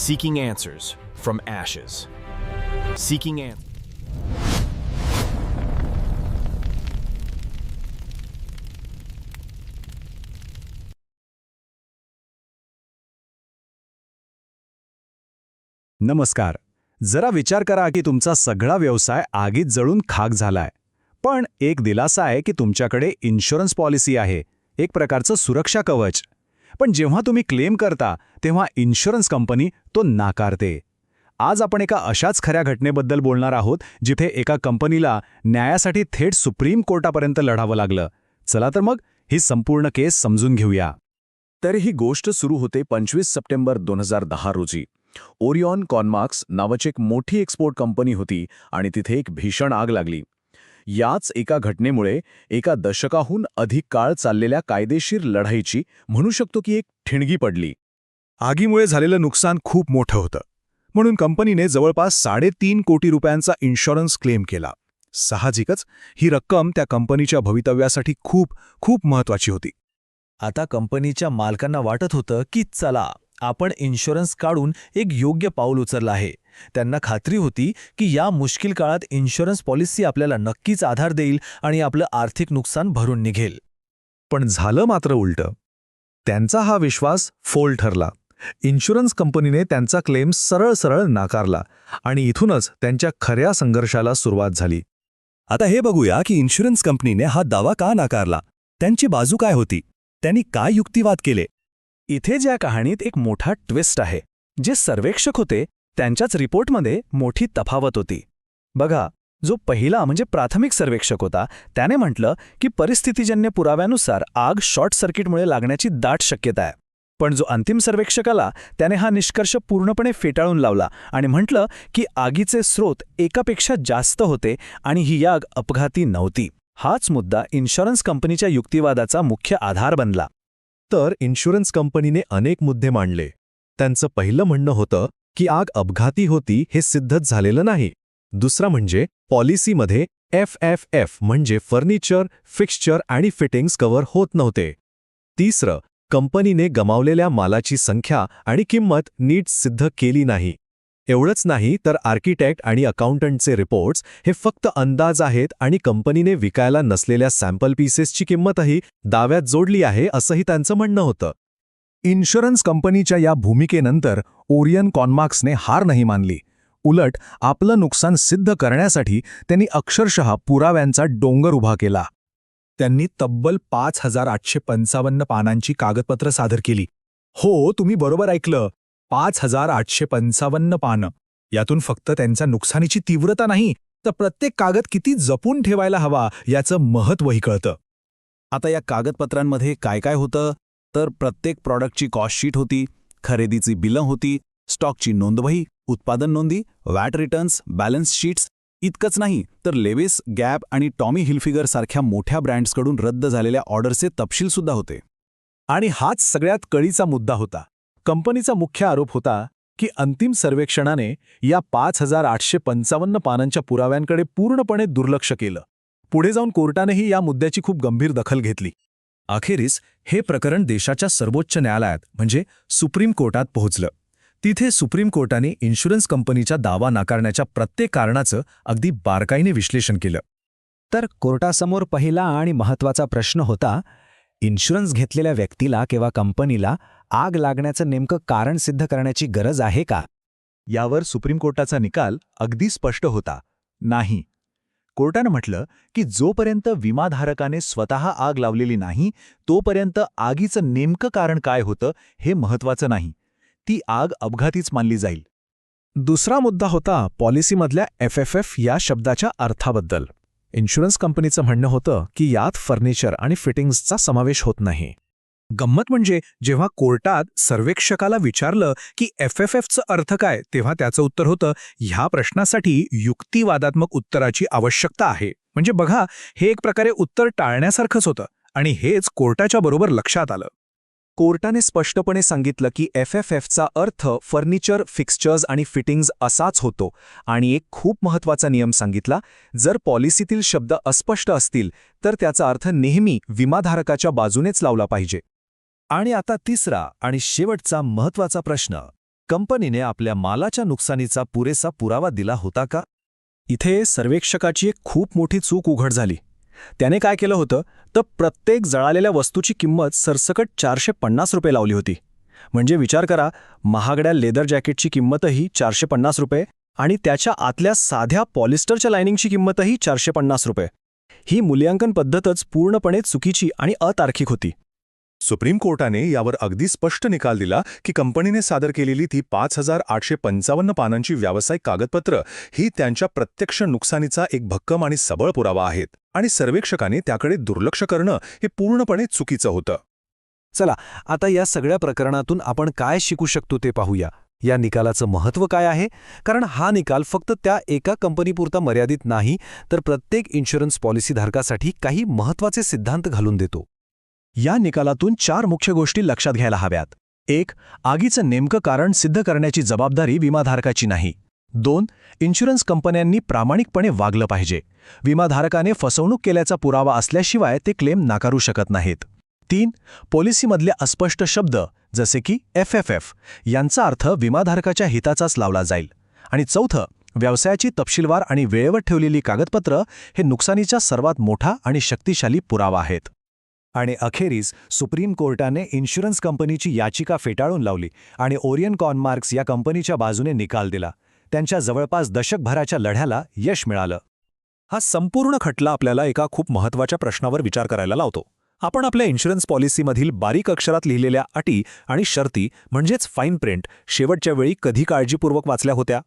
Seeking answers from ashes. Seeking answers. नमस्कार जरा विचार करा की तुमचा सगळा व्यवसाय आगीत जळून खाक झालाय पण एक दिलासा आहे की तुमच्याकडे इन्शुरन्स पॉलिसी आहे एक प्रकारचं सुरक्षा कवच पण जेव्हा तुम्ही क्लेम करता तेव्हा इन्शुरन्स कंपनी तो नाकारते. आज आपण एका अशाच खऱ्या घटनेबद्दल बोलणार आहोत जिथे एका कंपनीला न्यायासाठी थेट सुप्रीम कोर्टापर्यंत लढावं लागलं. चला तर मग ही संपूर्ण केस समजून घेऊया. तर ही गोष्ट सुरू होते पंचवीस सप्टेंबर दोन हजार दहा रोजी. ओरियॉन कॉनमार्क्स नावाची एक मोठी एक्सपोर्ट कंपनी होती आणि तिथे एक भीषण आग लागली. याच एका घटनेमुळे एका दशकाहून अधिक काळ चाललेल्या कायदेशीर लढाईची म्हणू शकतो की एक ठिणगी पडली. आगीमुळे झालेलं नुकसान खूप मोठं होतं. म्हणून कंपनीने जवळपास साडेतीन कोटी रुपयांचा इन्शुरन्स क्लेम केला. साहजिकच ही रक्कम त्या कंपनीच्या भवितव्यासाठी खूप खूप महत्वाची होती. आता कंपनीच्या मालकांना वाटत होतं की चला आपण इन्शुरन्स काढून एक योग्य पाऊल उचललं आहे. त्यांना खात्री होती की या मुश्किल काळात इन्शुरन्स पॉलिसी आपल्याला नक्कीच आधार देईल आणि आपलं आर्थिक नुकसान भरून निघेल. पण झालं मात्र उलटं. त्यांचा हा विश्वास फोल ठरला. इन्शुरन्स कंपनीने त्यांचा क्लेम सरळ सरळ नाकारला आणि इथूनच त्यांच्या खऱ्या संघर्षाला सुरुवात झाली. आता हे बघूया की इन्शुरन्स कंपनीने हा दावा का नाकारला? त्यांची बाजू काय होती? त्यांनी काय युक्तिवाद केले? इथे ज्या कहाणीत एक मोठा ट्विस्ट आहे जे सर्वेक्षक होते त्यांच्याच रिपोर्टमध्ये मोठी तफावत होती. बघा जो पहिला म्हणजे प्राथमिक सर्वेक्षक होता त्याने म्हटलं की परिस्थितीजन्य पुराव्यानुसार आग शॉर्ट सर्किटमुळे लागण्याची दाट शक्यता आहे. पण जो अंतिम सर्वेक्षक आला त्याने हा निष्कर्ष पूर्णपणे फेटाळून लावला आणि म्हटलं की आगीचे स्रोत एकापेक्षा जास्त होते आणि ही आग अपघाती नव्हती. हाच मुद्दा इन्शुरन्स कंपनीच्या युक्तिवादाचा मुख्य आधार बनला. तर इन्शुरन्स कंपनीने अनेक मुद्दे मांडले. त्यांचं पहिलं म्हणणं होतं की आग अपघाती होती हे सिद्धच झालेलं नाही. दुसरं म्हणजे पॉलिसीमध्ये एफ एफ एफ म्हणजे फर्निचर फिक्स्चर आणि फिटिंग्स कव्हर होत नव्हते. तिसरं कंपनीने गमावलेल्या मालाची संख्या आणि किंमत नीट सिद्ध केली नाही. एवढंच नाही तर आर्किटेक्ट आणि अकाउंटंटचे रिपोर्ट्स हे फक्त अंदाज आहेत आणि कंपनीने विकायला नसलेल्या सॅम्पल पीसेसची किंमतही दाव्यात जोडली आहे असंही त्यांचं म्हणणं होतं. इन्शुरन्स कंपनीच्या या भूमिकेनंतर ओरियन कॉनमार्क्सने हार नाही मानली. उलट आपलं नुकसान सिद्ध करण्यासाठी त्यांनी अक्षरशः पुराव्यांचा डोंगर उभा केला. त्यांनी तब्बल पाच हजार आठशे पंचावन्न पानांची कागदपत्र सादर केली. हो तुम्ही बरोबर ऐकलं. पाच हजार आठशे पंचावन्न पानं. यातून फक्त त्यांच्या नुकसानीची तीव्रता नाही तर प्रत्येक कागद किती जपून ठेवायला हवा याचं महत्त्वही कळतं. आता या कागदपत्रांमध्ये काय काय होतं? तर प्रत्येक प्रॉडक्टची कॉस्टशीट होती खरेदीची बिलं होती स्टॉकची नोंदवही उत्पादन नोंदी वॅट रिटर्न्स बॅलन्स शीट्स इतकंच नाही तर लेविस गॅप आणि टॉमी हिलफिगर सारख्या मोठ्या ब्रँड्सकडून रद्द झालेल्या ऑर्डरचे तपशीलसुद्धा होते. आणि हाच सगळ्यात कळीचा मुद्दा होता. कंपनीचा मुख्य आरोप होता की अंतिम सर्वेक्षणाने या पाच हजार आठशे पंचावन्न पानांच्या पुराव्यांकडे पूर्णपणे दुर्लक्ष केलं. पुढे जाऊन कोर्टानेही या मुद्द्याची खूप गंभीर दखल घेतली. अखेरीस हे प्रकरण देशाच्या सर्वोच्च न्यायालयात म्हणजे सुप्रीम कोर्टात पोहोचलं. तिथे सुप्रीम कोर्टाने इन्शुरन्स कंपनीचा दावा नाकारण्याच्या प्रत्येक कारणाचं अगदी बारकाईने विश्लेषण केलं. तर कोर्टासमोर पहिला आणि महत्त्वाचा प्रश्न होता इन्शुरन्स घेतलेल्या व्यक्तीला किंवा कंपनीला आग लागण्याचं नेमकं कारण सिद्ध करण्याची गरज आहे का? यावर सुप्रीम कोर्टाचा निकाल अगदी स्पष्ट होता. नाही. कोर्टानं म्हटलं की जोपर्यंत विमाधारकाने स्वतः आग लावलेली नाही तोपर्यंत आगीचं नेमकं कारण काय होतं हे महत्वाचं नाही. ती आग अपघातीच मानली जाईल. दुसरा मुद्दा होता पॉलिसीमधल्या एफ एफ एफ या शब्दाच्या अर्थाबद्दल. इन्शुरन्स कंपनीचं म्हणणं होतं की यात फर्निचर आणि फिटिंग्सचा समावेश होत नाही. गंमत म्हणजे जेव्हा कोर्टात सर्वेक्षकाला विचारलं की एफ एफ एफचं अर्थ काय तेव्हा त्याचं उत्तर होतं ह्या प्रश्नासाठी युक्तिवादात्मक उत्तराची आवश्यकता आहे. म्हणजे बघा हे एक प्रकारे उत्तर टाळण्यासारखंच होतं आणि हेच कोर्टाच्या बरोबर लक्षात आलं. कोर्टाने स्पष्टपणे सांगितलं की एफ एफ एफचा अर्थ फर्निचर फिक्स्चर्स आणि फिटिंग्ज असाच होतो. आणि एक खूप महत्त्वाचा नियम सांगितला जर पॉलिसीतील शब्द अस्पष्ट असतील तर त्याचा अर्थ नेहमी विमाधारकाच्या बाजूनेच लावला पाहिजे. आणि आता तिसरा आणि शेवटचा महत्त्वाचा प्रश्न. कंपनीने आपल्या मालाच्या नुकसानीचा पुरेसा पुरावा दिला होता का? इथे सर्वेक्षकाची एक खूप मोठी चूक उघड झाली. त्याने काय केलं होतं? तर प्रत्येक जळालेल्या वस्तूची किंमत सरसकट चारशे पन्नास रुपये लावली होती. म्हणजे विचार करा महागड्या लेदर जॅकेटची किंमतही चारशे पन्नास रुपये आणि त्याच्या आतल्या साध्या पॉलिस्टरच्या लायनिंगची किंमतही चारशे पन्नास रुपये. ही मूल्यांकन पद्धतच पूर्णपणे चुकीची आणि अतार्किक होती. सुप्रीम कोर्टाने यावर अगदी स्पष्ट निकाल दिला की कंपनीने सादर केलेली ती पाच हजार आठशे पंचावन्न पानांची व्यावसायिक कागदपत्र ही त्यांच्या प्रत्यक्ष नुकसानीचा एक भक्कम आणि सबळ पुरावा आहेत. आणि सर्वेक्षकाने त्याकडे दुर्लक्ष करणं हे पूर्णपणे चुकीचं होतं. चला आता या सगळ्या प्रकरणातून आपण काय शिकू शकतो ते पाहूया. या निकालाचं महत्त्व काय आहे? कारण हा निकाल फक्त त्या एका कंपनीपुरता मर्यादित नाही तर प्रत्येक इन्शुरन्स पॉलिसीधारकासाठी काही महत्त्वाचे सिद्धांत घालून देतो. या निकालातून चार मुख्य गोष्टी लक्षात घ्यायला हव्यात. एक आगीचं नेमकं कारण सिद्ध करण्याची जबाबदारी विमाधारकाची नाही. दोन इन्शुरन्स कंपन्यांनी प्रामाणिकपणे वागलं पाहिजे. विमाधारकाने फसवणूक केल्याचा पुरावा असल्याशिवाय ते क्लेम नाकारू शकत नाहीत. तीन पॉलिसीमधले अस्पष्ट शब्द जसे की एफ एफ एफ यांचा अर्थ विमाधारकाच्या हिताचाच लावला जाईल. आणि चौथं व्यवसायाची तपशीलवार आणि वेळेवर ठेवलेली कागदपत्र हे नुकसानीचा सर्वात मोठा आणि शक्तिशाली पुरावा आहेत. आणि अखेरीस सुप्रीम कोर्टाने इन्शुरन्स कंपनीची याचिका फेटाळून लावली आणि ओरियन कॉनमार्क्स या कंपनीच्या बाजूने निकाल दिला. त्यांच्या जवळपास दशकभराच्या लढ्याला यश मिळालं. हा संपूर्ण खटला आपल्याला एका खूप महत्त्वाच्या प्रश्नावर विचार करायला लावतो. आपण आपल्या इन्शुरन्स पॉलिसीमधील बारीक अक्षरात लिहिलेल्या अटी आणि शर्ती म्हणजेच फाईन प्रिंट शेवटच्या वेळी कधी काळजीपूर्वक वाचल्या होत्या?